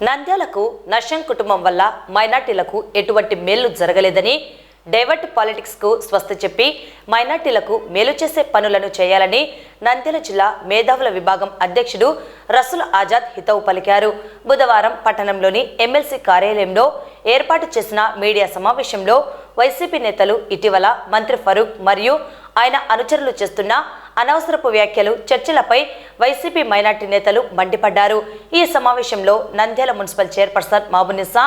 నంద్యాలకు నషం కుటుంబం వల్ల మైనార్టీలకు ఎటువంటి మేలు జరగలేదని డైవర్ట్ పాలిటిక్స్కు స్వస్థ స్వస్తి చెప్పి మైనార్టీలకు మేలు చేసే పనులను చేయాలని నంద్యాల జిల్లా మేధావుల విభాగం అధ్యక్షుడు రసుల్ ఆజాద్ హితవు పలికారు. బుధవారం పట్టణంలోని ఎమ్మెల్సీ కార్యాలయంలో ఏర్పాటు చేసిన మీడియా సమావేశంలో వైసీపీ నేతలు ఇటీవల మంత్రి ఫరూక్ మరియు ఆయన అనుచరులు చేస్తున్న అనవసరపు వ్యాఖ్యలు చర్చలపై వైసీపీ మైనార్టీ నేతలు మండిపడ్డారు. ఈ సమావేశంలో నంద్యాల మున్సిపల్ చైర్పర్సన్ మాబునిస్సా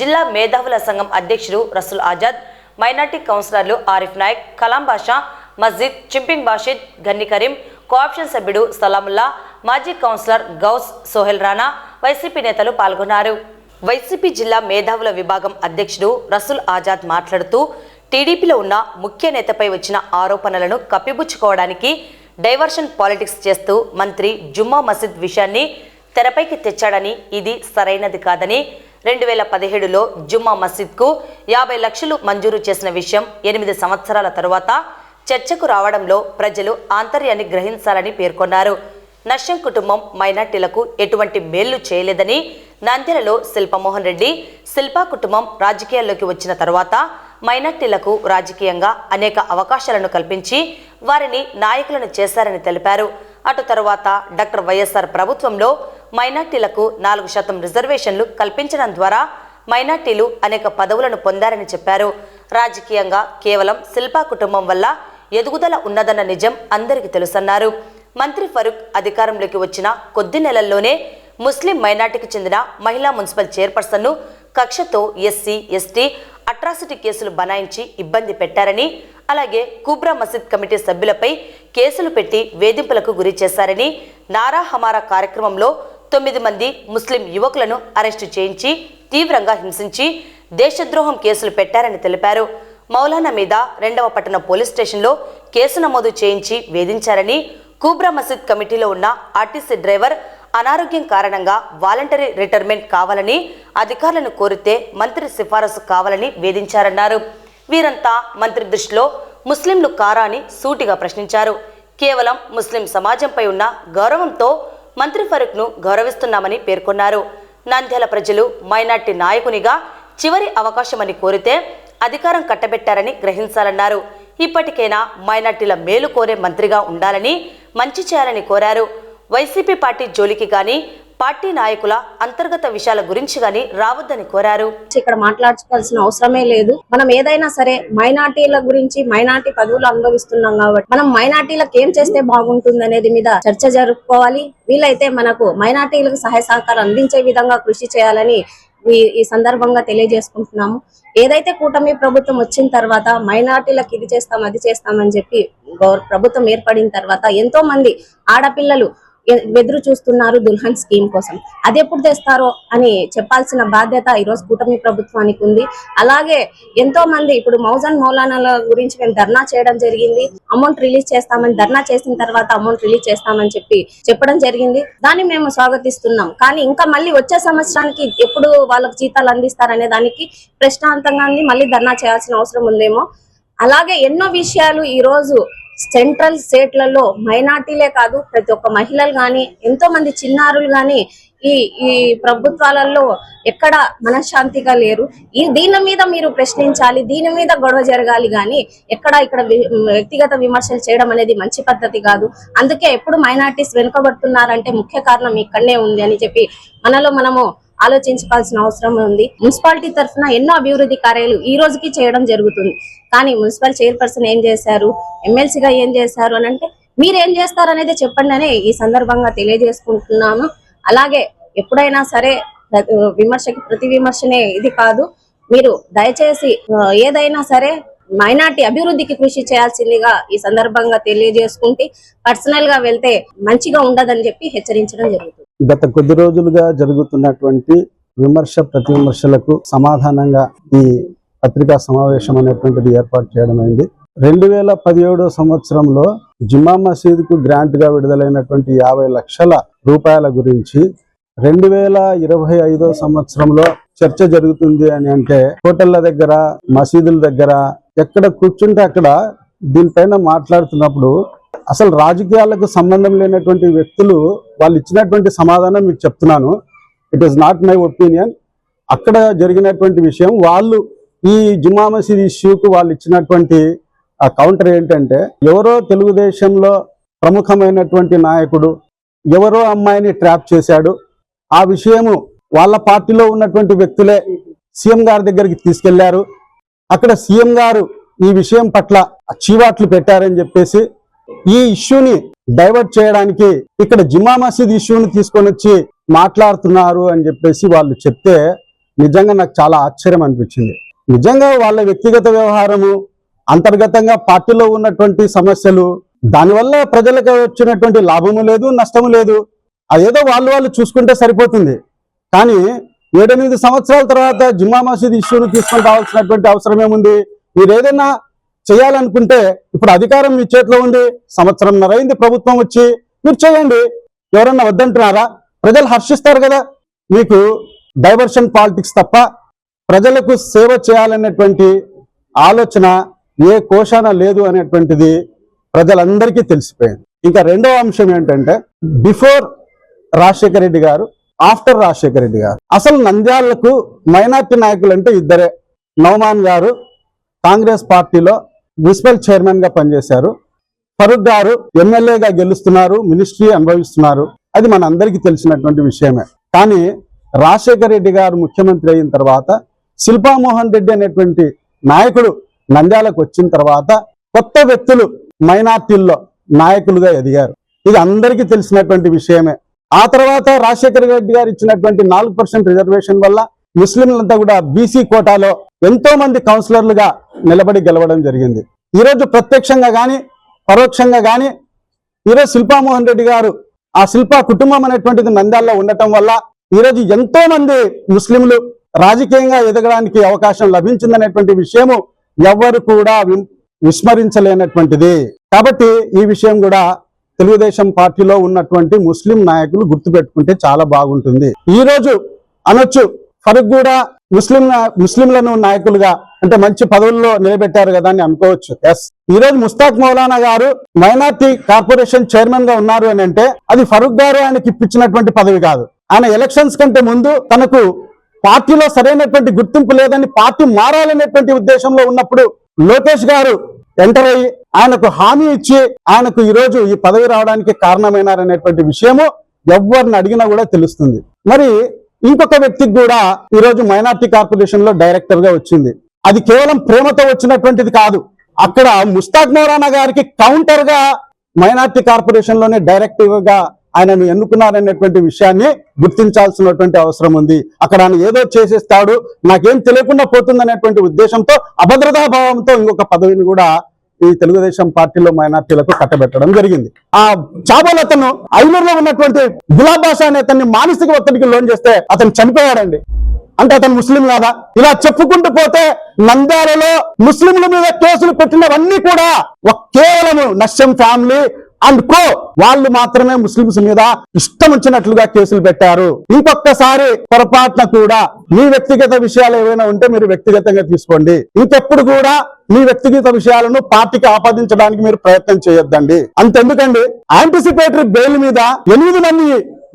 జిల్లా మేధావుల సంఘం అధ్యక్షుడు రసూల్ ఆజాద్ మైనార్టీ కౌన్సిలర్లు ఆరిఫ్ నాయక్ కలాం బాషా మస్జిద్ చింపింగ్ బాషిద్ గన్ని కరీం కోఆప్షన్ సభ్యుడు సలాముల్లా మాజీ కౌన్సిలర్ గౌస్ సోహెల్ రాణా వైసీపీ నేతలు పాల్గొన్నారు. వైసీపీ జిల్లా మేధావుల విభాగం అధ్యక్షుడు రసూల్ ఆజాద్ మాట్లాడుతూ టీడీపీలో ఉన్న ముఖ్య నేతపై వచ్చిన ఆరోపణలను కప్పిపుచ్చుకోవడానికి డైవర్షన్ పాలిటిక్స్ చేస్తూ మంత్రి జుమ్మా మసీద్ విషయాన్ని తెరపైకి తెచ్చాడని ఇది సరైనది కాదని రెండు వేల పదిహేడులో జుమ్మా మసీద్కు యాభై లక్షలు మంజూరు చేసిన విషయం ఎనిమిది సంవత్సరాల తరువాత చర్చకు రావడంలో ప్రజలు ఆంతర్యాన్ని గ్రహించాలని పేర్కొన్నారు. నష్టం కుటుంబం మైనార్టీలకు ఎటువంటి మేళ్ళు చేయలేదని నంద్యాలలో శిల్పమోహన్ రెడ్డి శిల్పా కుటుంబం రాజకీయాల్లోకి వచ్చిన తర్వాత మైనార్టీలకు రాజకీయంగా అనేక అవకాశాలను కల్పించి వారిని నాయకులను చేశారని తెలిపారు. అటు తరువాత డాక్టర్ వైఎస్ఆర్ ప్రభుత్వంలో మైనార్టీలకు నాలుగు శాతం రిజర్వేషన్లు కల్పించడం ద్వారా మైనార్టీలు అనేక పదవులను పొందారని చెప్పారు. రాజకీయంగా కేవలం శిల్పా కుటుంబం వల్ల ఎదుగుదల ఉన్నదన్న నిజం అందరికీ తెలుసన్నారు. మంత్రి ఫరూక్ అధికారంలోకి వచ్చిన కొద్ది నెలల్లోనే ముస్లిం మైనార్టీకి చెందిన మహిళా మున్సిపల్ చైర్పర్సన్ను కక్షతో ఎస్సీ ఎస్టీ అట్రాసిటీ కేసులు బనాయించి ఇబ్బంది పెట్టారని అలాగే కుబ్రా మసీద్ కమిటీ సభ్యులపై కేసులు పెట్టి వేధింపులకు గురి చేశారని నారా హమారా కార్యక్రమంలో తొమ్మిది మంది ముస్లిం యువకులను అరెస్టు చేయించి తీవ్రంగా హింసించి దేశద్రోహం కేసులు పెట్టారని తెలిపారు. మౌలానా మీద రెండవ పట్టణ పోలీస్ స్టేషన్లో కేసు నమోదు చేయించి వేధించారని కూబ్రా మసీద్ కమిటీలో ఉన్న ఆర్టీసీ డ్రైవర్ అనారోగ్యం కారణంగా వాలంటరీ రిటైర్మెంట్ కావాలని అధికారులను కోరితే మంత్రి సిఫారసు కావాలని వేధించారన్నారు. వీరంతా మంత్రి దృష్టిలో ముస్లింలు కారా అని సూటిగా ప్రశ్నించారు. కేవలం ముస్లిం సమాజంపై ఉన్న గౌరవంతో మంత్రి ఫరూక్ను గౌరవిస్తున్నామని పేర్కొన్నారు. నంద్యాల ప్రజలు మైనార్టీ నాయకునిగా చివరి అవకాశమని కోరితే అధికారం కట్టబెట్టారని గ్రహించాలన్నారు. ఇప్పటికైనా మైనార్టీల మేలు కోరే మంత్రిగా ఉండాలని మంచి చేయాలని కోరారు. వైసీపీ పార్టీ జోలికి గాని పార్టీ నాయకుల అంతర్గత విషయాల గురించి గాని రావద్దని కోరారు. ఇక్కడ మాట్లాడుకోవాల్సిన అవసరమే లేదు. మనం ఏదైనా సరే మైనార్టీల గురించి మైనార్టీ పదవులు అనుభవిస్తున్నాం కాబట్టి మనం మైనార్టీలకు ఏం చేస్తే బాగుంటుంది అనేది మీద చర్చ జరుపుకోవాలి. వీలైతే మనకు మైనార్టీలకు సహాయ సహకారం అందించే విధంగా కృషి చేయాలని ఈ సందర్భంగా తెలియజేసుకుంటున్నాము. ఏదైతే కూటమి ప్రభుత్వం వచ్చిన తర్వాత మైనార్టీలకు ఇది చేస్తాం అది చేస్తామని చెప్పి ప్రభుత్వం ఏర్పడిన తర్వాత ఎంతో మంది ఆడపిల్లలు ఎదురు చూస్తున్నారు దుల్హన్ స్కీమ్ కోసం. అది ఎప్పుడు తెస్తారో అని చెప్పాల్సిన బాధ్యత ఈరోజు కూటమి ప్రభుత్వానికి ఉంది. అలాగే ఎంతో మంది ఇప్పుడు మౌజన్ మౌలానాల గురించి మేము ధర్నా చేయడం జరిగింది. అమౌంట్ రిలీజ్ చేస్తామని ధర్నా చేసిన తర్వాత అమౌంట్ రిలీజ్ చేస్తామని చెప్పి చెప్పడం జరిగింది. దాన్ని మేము స్వాగతిస్తున్నాం. కానీ ఇంకా మళ్ళీ వచ్చే సంవత్సరానికి ఎప్పుడు వాళ్ళకి జీతాలు అందిస్తారనే దానికి ప్రశ్నాంతంగా ఉంది. మళ్ళీ ధర్నా చేయాల్సిన అవసరం ఉందేమో. అలాగే ఎన్నో విషయాలు ఈ రోజు సెంట్రల్ స్టేట్లలో మైనార్టీలే కాదు ప్రతి ఒక్క మహిళలు కానీ ఎంతో మంది చిన్నారులు కానీ ఈ ఈ ప్రభుత్వాలలో ఎక్కడ మనశ్శాంతిగా లేరు. ఈ దీని మీద మీరు ప్రశ్నించాలి దీని మీద గొడవ జరగాలి గాని ఎక్కడ ఇక్కడ వ్యక్తిగత విమర్శలు చేయడం అనేది మంచి పద్ధతి కాదు. అందుకే ఎప్పుడు మైనార్టీస్ వెనుకబడుతున్నారంటే ముఖ్య కారణం ఇక్కడనే ఉంది అని చెప్పి మనలో మనము ఆలోచించుకోవాల్సిన అవసరం ఉంది. మున్సిపాలిటీ తరఫున ఎన్నో అభివృద్ధి కార్యాలు ఈ రోజుకి చేయడం జరుగుతుంది. కానీ మున్సిపల్ చైర్పర్సన్ ఏం చేశారు? ఎమ్మెల్సీగా ఏం చేశారు? అని అంటే మీరు ఏం చేస్తారు అనేది చెప్పండి అని ఈ సందర్భంగా తెలియజేసుకుంటున్నాము. అలాగే ఎప్పుడైనా సరే విమర్శకి ప్రతి విమర్శనే ఇది కాదు. మీరు దయచేసి ఏదైనా సరే మైనార్టీ అభివృద్ధికి కృషి చేయాల్సిందిగా ఈ సందర్భంగా తెలియజేసుకుంటే పర్సనల్గా వెళ్తే మంచిగా ఉండదని చెప్పి హెచ్చరించడం జరుగుతుంది. గత కొద్ది రోజులుగా జరుగుతున్నటువంటి విమర్శ ప్రతి విమర్శలకు సమాధానంగా ఈ పత్రికా సమావేశం అనేటువంటిది ఏర్పాటు చేయడం అయింది. రెండు వేల పదిహేడో సంవత్సరంలో జుమ్మా మసీదుకు గ్రాంట్గా విడుదలైనటువంటి యాభై లక్షల రూపాయల గురించి రెండు వేల ఇరవై ఐదో సంవత్సరంలో చర్చ జరుగుతుంది అని అంటే హోటళ్ళ దగ్గర మసీదుల దగ్గర ఎక్కడ కూర్చుంటే అక్కడ దీనిపైన మాట్లాడుతున్నప్పుడు అసలు రాజకీయాలకు సంబంధం లేనటువంటి వ్యక్తులు వాళ్ళు ఇచ్చినటువంటి సమాధానం మీకు చెప్తున్నాను. It is not my opinion అక్కడ జరిగినటువంటి విషయం వాళ్ళు ఈ జుమా మసీద్ ఇష్యూకు వాళ్ళు ఇచ్చినటువంటి ఆ కౌంటర్ ఏంటంటే ఎవరో తెలుగుదేశంలో ప్రముఖమైనటువంటి నాయకుడు ఎవరో అమ్మాయిని ట్రాప్ చేశాడు. ఆ విషయము వాళ్ళ పార్టీలో ఉన్నటువంటి వ్యక్తులే సీఎం గారి దగ్గరికి తీసుకెళ్ళారు. అక్కడ సీఎం గారు ఈ విషయం పట్ల చీవాట్లు పెట్టారని చెప్పేసి ఈ ఇష్యూని డైవర్ట్ చేయడానికి ఇక్కడ జిమ్మా మసీద్ ఇష్యూని తీసుకొని వచ్చి మాట్లాడుతున్నారు అని చెప్పేసి వాళ్ళు చెప్తే నిజంగా నాకు చాలా ఆశ్చర్యం అనిపించింది. నిజంగా వాళ్ళ వ్యక్తిగత వ్యవహారము అంతర్గతంగా పార్టీలో ఉన్నటువంటి సమస్యలు దానివల్ల ప్రజలకు వచ్చినటువంటి లాభము లేదు నష్టము లేదు. అదేదో వాళ్ళు వాళ్ళు చూసుకుంటే సరిపోతుంది. కానీ ఏడెనిమిది సంవత్సరాల తర్వాత జుమ్మా మసీద్ ఇష్యూను తీసుకొని రావాల్సినటువంటి అవసరం ఏముంది మీరు ఏదైనా చేయాలనుకుంటే ఇప్పుడు అధికారం మీ చేతిలో ఉంది సంవత్సరంన్నర అయింది ప్రభుత్వం వచ్చి మీరు చేయండి. ఎవరన్నా వద్దంటున్నారా? ప్రజలు హర్షిస్తారు కదా. మీకు డైవర్షన్ పాలిటిక్స్ తప్ప ప్రజలకు సేవ చేయాలనేటువంటి ఆలోచన ఏ కోశాన లేదు అనేటువంటిది ప్రజలందరికీ తెలిసిపోయింది. ఇంకా రెండవ అంశం ఏంటంటే బిఫోర్ రాజశేఖర రెడ్డి గారు ఆఫ్టర్ రాజశేఖర రెడ్డి గారు. అసలు నంద్యాలకు మైనార్టీ నాయకులు అంటే ఇద్దరే. నవమాన్ గారు కాంగ్రెస్ పార్టీలో మున్సిపల్ చైర్మన్గా పనిచేశారు. ఫరూక్ గారు ఎమ్మెల్యేగా గెలుస్తున్నారు మినిస్ట్రీ అనుభవిస్తున్నారు. అది మన అందరికీ తెలిసినటువంటి విషయమే. కానీ రాజశేఖర రెడ్డి గారు ముఖ్యమంత్రి అయిన తర్వాత శిల్పామోహన్ రెడ్డి అనేటువంటి నాయకుడు నంద్యాలకు వచ్చిన తర్వాత కొత్త వ్యక్తులు మైనార్టీల్లో నాయకులుగా ఎదిగారు. ఇది అందరికీ తెలిసినటువంటి విషయమే. ఆ తర్వాత రాజశేఖర రెడ్డి గారు ఇచ్చినటువంటి నాలుగు పర్సెంట్ రిజర్వేషన్ వల్ల ముస్లింలంతా కూడా బీసీ కోటాలో ఎంతో మంది కౌన్సిలర్లుగా నిలబడి గెలవడం జరిగింది. ఈరోజు ప్రత్యక్షంగా కానీ పరోక్షంగా కానీ ఈరోజు శిల్పామోహన్ రెడ్డి గారు ఆ శిల్ప కుటుంబం అనేటువంటిది నంద్యాలలో ఉండటం వల్ల ఈరోజు ఎంతో మంది ముస్లింలు రాజకీయంగా ఎదగడానికి అవకాశం లభించిందనేటువంటి విషయము ఎవ్వరు కూడా వి- విస్మరించలేనటువంటిది. కాబట్టి ఈ విషయం కూడా తెలుగుదేశం పార్టీలో ఉన్నటువంటి ముస్లిం నాయకులు గుర్తుపెట్టుకుంటే చాలా బాగుంటుంది. ఈ రోజు అనొచ్చు ఫరూక్ కూడా ముస్లిం ముస్లింలను నాయకులుగా అంటే మంచి పదవుల్లో నిలబెట్టారు కదా అని అనుకోవచ్చు. ఎస్ ఈ రోజు ముస్తాక్ మౌలానా గారు మైనార్టీ కార్పొరేషన్ చైర్మన్గా ఉన్నారు అని అంటే అది ఫరూక్ గారు ఆయనకి ఇప్పించినటువంటి పదవి కాదు. ఆయన ఎలక్షన్స్ కంటే ముందు తనకు పార్టీలో సరైనటువంటి గుర్తింపు లేదని పార్టీ మారాలనేటువంటి ఉద్దేశంలో ఉన్నప్పుడు లోకేష్ గారు ఎంటర్ అయ్యి ఆయనకు హామీ ఇచ్చి ఆయనకు ఈరోజు ఈ పదవి రావడానికి కారణమైనారనేటువంటి విషయము ఎవరిని అడిగినా కూడా తెలుస్తుంది. మరి ఇంకొక వ్యక్తికి కూడా ఈ రోజు మైనార్టీ కార్పొరేషన్లో డైరెక్టర్గా వచ్చింది. అది కేవలం ప్రేమతో వచ్చినటువంటిది కాదు. అక్కడ ముస్తాక్ మౌరానా గారికి కౌంటర్గా మైనార్టీ కార్పొరేషన్లోనే డైరెక్టర్గా ఆయనను ఎన్నుకున్నారనేటువంటి విషయాన్ని గుర్తించాల్సినటువంటి అవసరం ఉంది. అక్కడ ఆయన ఏదో చేసేస్తాడు నాకేం తెలియకుండా పోతుందనేటువంటి ఉద్దేశంతో అభద్రతా భావంతో ఇంకొక పదవిని కూడా ఈ తెలుగుదేశం పార్టీలో మైనార్టీలకు కట్టబెట్టడం జరిగింది. ఆ చాబోల్ అతను ఐలూరులో ఉన్నటువంటి గులాబ్ బాషా అనే అతన్ని మానసిక ఒత్తిడికి లోన్ చేస్తే అతను చనిపోయాడండి. అంటే అతను ముస్లిం కాదా? ఇలా చెప్పుకుంటూ పోతే నంద్యాలలో ముస్లింల మీద కేసులు పెట్టినవన్నీ కూడా ఒక కేవలం నష్టం ఫ్యామిలీ అండ్ కో వాళ్ళు మాత్రమే ముస్లింస్ మీద ఇష్టం వచ్చినట్లుగా కేసులు పెట్టారు. ఇంకొకసారి పొరపాటున కూడా మీ వ్యక్తిగత విషయాలు ఏవైనా ఉంటే మీరు వ్యక్తిగతంగా తీసుకోండి. ఇంకెప్పుడు కూడా మీ వ్యక్తిగత విషయాలను పార్టీకి ఆపాదించడానికి మీరు ప్రయత్నం చేయొద్దండి. అంతెందుకండి యాంటిసిపేటరీ బెయిల్ మీద ఎనిమిది మంది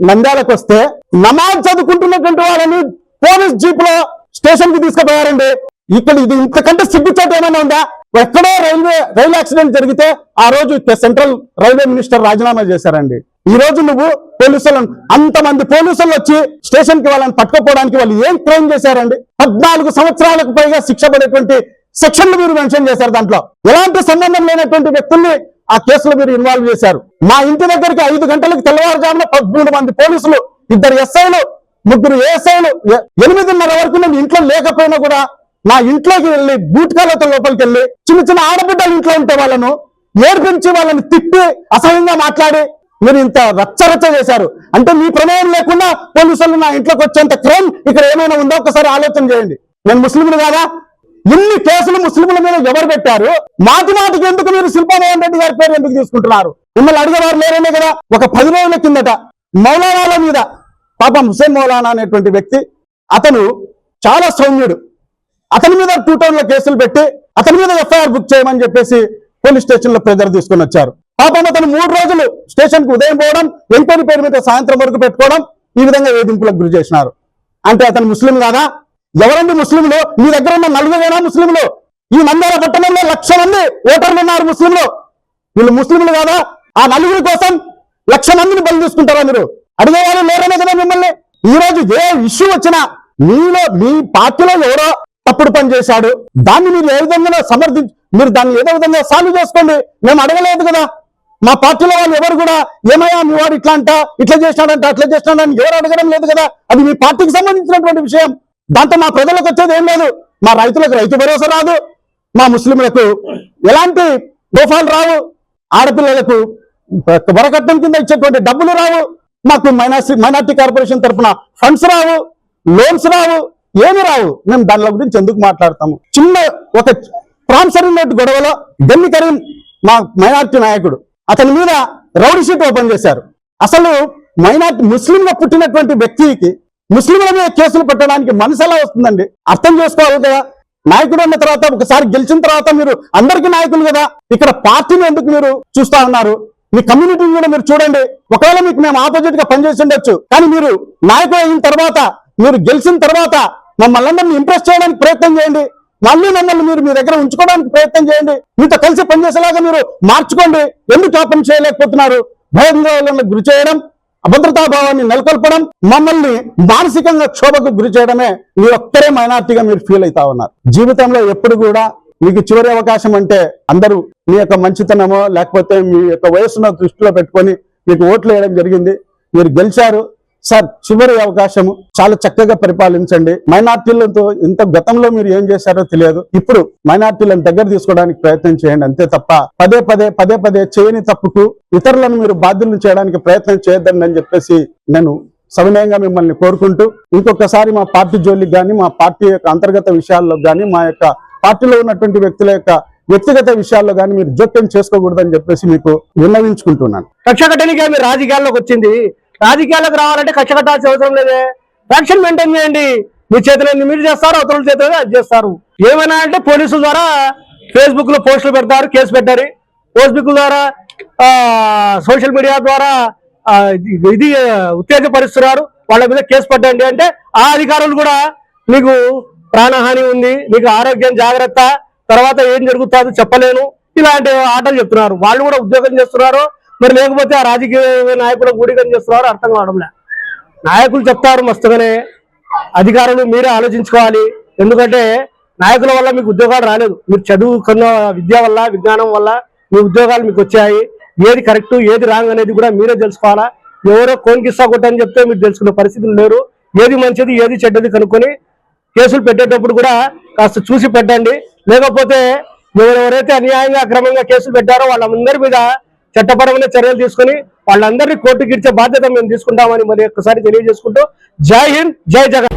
నంద్యాలకు వస్తే నమాజ్ చదువుకుంటున్నటువంటి వాళ్ళని పోలీస్ జీప్లో స్టేషన్కి తీసుకుపోయారండి. ఇక్కడ ఇది ఇంతకంటే సిగ్గుచేట ఏమైనా ఉందా? ఎక్కడో రైల్వే రైలు యాక్సిడెంట్ జరిగితే ఆ రోజు సెంట్రల్ రైల్వే మినిస్టర్ రాజీనామా చేశారండి. ఈ రోజు నువ్వు పోలీసులను అంతమంది పోలీసులు వచ్చి స్టేషన్కి వాళ్ళని పట్టుకోపోవడానికి వాళ్ళు ఏం క్రైమ్ చేశారండి? పద్నాలుగు సంవత్సరాలకు పైగా శిక్ష పడేటువంటి సెక్షన్లు మీరు మెన్షన్ చేశారు దాంట్లో. ఎలాంటి సంబంధం లేనటువంటి వ్యక్తుల్ని ఆ కేసులో మీరు ఇన్వాల్వ్ చేశారు. మా ఇంటి దగ్గరికి ఐదు గంటలకు తెల్లవారుజామున పదమూడు మంది పోలీసులు ఇద్దరు ఎస్ఐలు ముగ్గురు ఏఎస్ఐలు ఎనిమిదిన్నర వరకు నేను ఇంట్లో లేకపోయినా కూడా నా ఇంట్లోకి వెళ్ళి బూట్కాలతో లోపలికి వెళ్ళి చిన్న చిన్న ఆడబిడ్డలు ఇంట్లో ఉంటే వాళ్ళను ఏర్పించి వాళ్ళని తిప్పి అసహ్యంగా మాట్లాడి మీరు ఇంత రచ్చరచ్చ చేశారు. అంటే మీ ప్రమేయం లేకుండా పోలీసులు నా ఇంట్లోకి వచ్చేంత క్రైమ్ ఇక్కడ ఏమైనా ఉందో? ఒకసారి ఆలోచన చేయండి. నేను ముస్లింలు కాదా? ఇన్ని కేసులు ముస్లింల మీద ఎవరు పెట్టారు? మాటి మాటికి ఎందుకు మీరు శిల్పామోహన్ రెడ్డి గారి పేరు ఎందుకు తీసుకుంటున్నారు? మిమ్మల్ని అడిగేవారు లేరనే కదా? ఒక పది రోజుల కిందట మౌలానాల మీద పాపం హుసేన్ మౌలానా అనేటువంటి వ్యక్తి అతను చాలా సౌమ్యుడు. అతని మీద టూ టౌన్లో కేసులు పెట్టి అతని మీద ఎఫ్ఐఆర్ బుక్ చేయమని చెప్పేసి పోలీస్ స్టేషన్లో ప్రెజర్ తీసుకొని వచ్చారు. పాపం అతను మూడు రోజులు స్టేషన్కు ఉదయం పోవడం ఎంక్వైరీ పేరు మీద సాయంత్రం వరకు పెట్టుకోవడం ఈ విధంగా వేధింపులకు గురి చేసినారు. అంటే అతను ముస్లిం కాదా? ఎవరండి ముస్లింలు? మీ దగ్గర ఉన్న నలుగురేనా ముస్లింలు? ఈ నంద్యాల పట్టణంలో లక్ష మంది ఓటర్లు ఉన్నారు ముస్లింలు. వీళ్ళు ముస్లింలు కాదా? ఆ నలుగురి కోసం లక్ష మందిని బలి తీసుకుంటారా మీరు? అడిగేవారు లేరనే కదా మిమ్మల్ని. ఈ రోజు ఏ ఇష్యూ వచ్చినా మీలో మీ పార్టీలో ఎవరో తప్పుడు పని చేశాడు. దాన్ని మీరు ఏ విధంగా సమర్థించి మీరు దాన్ని ఏదో విధంగా సాల్వ్ చేసుకోండి. మేము అడగలేదు కదా. మా పార్టీలో వాళ్ళు ఎవరు కూడా ఏమయ్యా మీ వాడు ఇట్లా అంట ఇట్లా చేసినాడంట అట్లా చేసినాడని ఎవరు అడగడం లేదు కదా. అది మీ పార్టీకి సంబంధించినటువంటి విషయం. దాంతో మా ప్రజలకు వచ్చేది ఏం లేదు. మా రైతులకు రైతు భరోసా రాదు. మా ముస్లింలకు ఎలాంటి దోఫాలు రావు. ఆడపిల్లలకు వరకట్నం కింద ఇచ్చేటువంటి డబ్బులు రావు. మాకు మైనార్టీ మైనార్టీ కార్పొరేషన్ తరఫున ఫండ్స్ రావు. లోన్స్ రావు. ఏమి రావు? మేము దాని గురించి ఎందుకు మాట్లాడతాము చిన్న ఒక ప్రాన్సర్ నోట్ గొడవలో గన్ని కరీం మా మైనార్టీ నాయకుడు. అతని మీద రౌడీ షీట్ ఓపెన్ చేశారు. అసలు మైనార్టీ ముస్లింగా పుట్టినటువంటి వ్యక్తికి ముస్లింల మీద కేసులు పెట్టడానికి మనసు ఎలా వస్తుందండి? అర్థం చేసుకోవాలి కదా? నాయకుడు అన్న తర్వాత ఒకసారి గెలిచిన తర్వాత మీరు అందరికీ నాయకులు కదా? ఇక్కడ పార్టీని ఎందుకు మీరు చూస్తా ఉన్నారు? మీ కమ్యూనిటీని కూడా మీరు చూడండి. ఒకవేళ మీకు మేము ఆపోజిట్గా పనిచేసి ఉండొచ్చు. కానీ మీరు నాయకుడు అయిన తర్వాత మీరు గెలిచిన తర్వాత మమ్మల్ని అందరినీ ఇంప్రెస్ చేయడానికి ప్రయత్నం చేయండి. మళ్ళీ మమ్మల్ని మీరు మీ దగ్గర ఉంచుకోవడానికి ప్రయత్నం చేయండి. మీతో కలిసి పనిచేసేలాగా మీరు మార్చుకోండి. ఎందుకు ఆ పని చేయలేకపోతున్నారు భయోందోళనకు గురి చేయడం అభద్రతా భావాన్ని నెలకొల్పడం మమ్మల్ని మానసికంగా క్షోభకు గురి చేయడమే మీ ఒక్కరే మైనార్టీగా మీరు ఫీల్ అవుతా ఉన్నారు. జీవితంలో ఎప్పుడు కూడా మీకు చివరి అవకాశం అంటే అందరూ మీ యొక్క మంచితనమో లేకపోతే మీ యొక్క వయస్సును దృష్టిలో పెట్టుకొని మీకు ఓట్లు వేయడం జరిగింది. మీరు గెలిచారు. సార్ చివరి అవకాశము. చాలా చక్కగా పరిపాలించండి. మైనార్టీలతో ఇంత గతంలో మీరు ఏం చేశారో తెలియదు. ఇప్పుడు మైనార్టీలను దగ్గర తీసుకోవడానికి ప్రయత్నం చేయండి. అంతే తప్ప పదే పదే పదే పదే చేయని తప్పుకు ఇతరులను మీరు బాధ్యులను చేయడానికి ప్రయత్నం చేయొద్దండి అని చెప్పేసి నేను సవినయంగా మిమ్మల్ని కోరుకుంటూ ఇంకొకసారి మా పార్టీ జోలికి కానీ మా పార్టీ యొక్క అంతర్గత విషయాల్లో కానీ మా యొక్క పార్టీలో ఉన్నటువంటి వ్యక్తుల యొక్క వ్యక్తిగత విషయాల్లో కానీ మీరు జోక్యం చేసుకోకూడదని చెప్పేసి మీకు విన్నవించుకుంటున్నాను. కక్ష కట్టడానికి రాజకీయాల్లోకి వచ్చింది. రాజకీయాలకు రావాలంటే కక్ష అవసరం లేదే. ఫ్యాక్షన్ మెయింటైన్ చేయండి. మీ చేతిలో మీరు చేస్తారు అవతల చేతిలో అది చేస్తారు. ఏమైనా అంటే పోలీసుల ద్వారా ఫేస్బుక్లో పోస్టులు పెడతారు కేసు పెట్టారు. ఫేస్బుక్ ద్వారా సోషల్ మీడియా ద్వారా ఇది- ఇది ఉత్తేజపరుస్తున్నారు. వాళ్ళ మీద కేసు పెట్టండి అంటే ఆ అధికారులు కూడా మీకు ప్రాణహాని ఉంది మీకు ఆరోగ్యం జాగ్రత్త తర్వాత ఏం జరుగుతుందో చెప్పలేను. ఇలాంటి ఆటలు చెప్తున్నారు. వాళ్ళు కూడా ఉద్యోగం చేస్తున్నారు. మరి లేకపోతే ఆ రాజకీయ నాయకులు గుడికం చేస్తున్నారు అర్థం కావడంలే. నాయకులు చెప్తారు మస్తుగానే. అధికారులు మీరే ఆలోచించుకోవాలి. ఎందుకంటే నాయకుల వల్ల మీకు ఉద్యోగాలు రాలేదు. మీరు చదువుకున్న విద్య వల్ల విజ్ఞానం వల్ల మీ ఉద్యోగాలు మీకు వచ్చాయి. ఏది కరెక్ట్ ఏది రాంగ్ అనేది కూడా మీరే తెలుసుకోవాలా? ఎవరో కోన్కిస్తా కొట్టని చెప్తే మీరు తెలుసుకునే పరిస్థితులు లేరు. ఏది మంచిది ఏది చెడ్డది కనుక్కొని కేసులు పెట్టేటప్పుడు కూడా కాస్త చూసి పెట్టండి. లేకపోతే ఎవరెవరైతే అన్యాయంగా అక్రమంగా కేసులు పెట్టారో వాళ్ళందరి మీద చట్టపరమైన చర్యలు తీసుకొని వాళ్ళందరినీ కోర్టుకి ఇచ్చే బాధ్యత మేము తీసుకుంటామని మరి ఒక్కసారి తెలియజేసుకుంటూ జై హింద్ జై జగన్.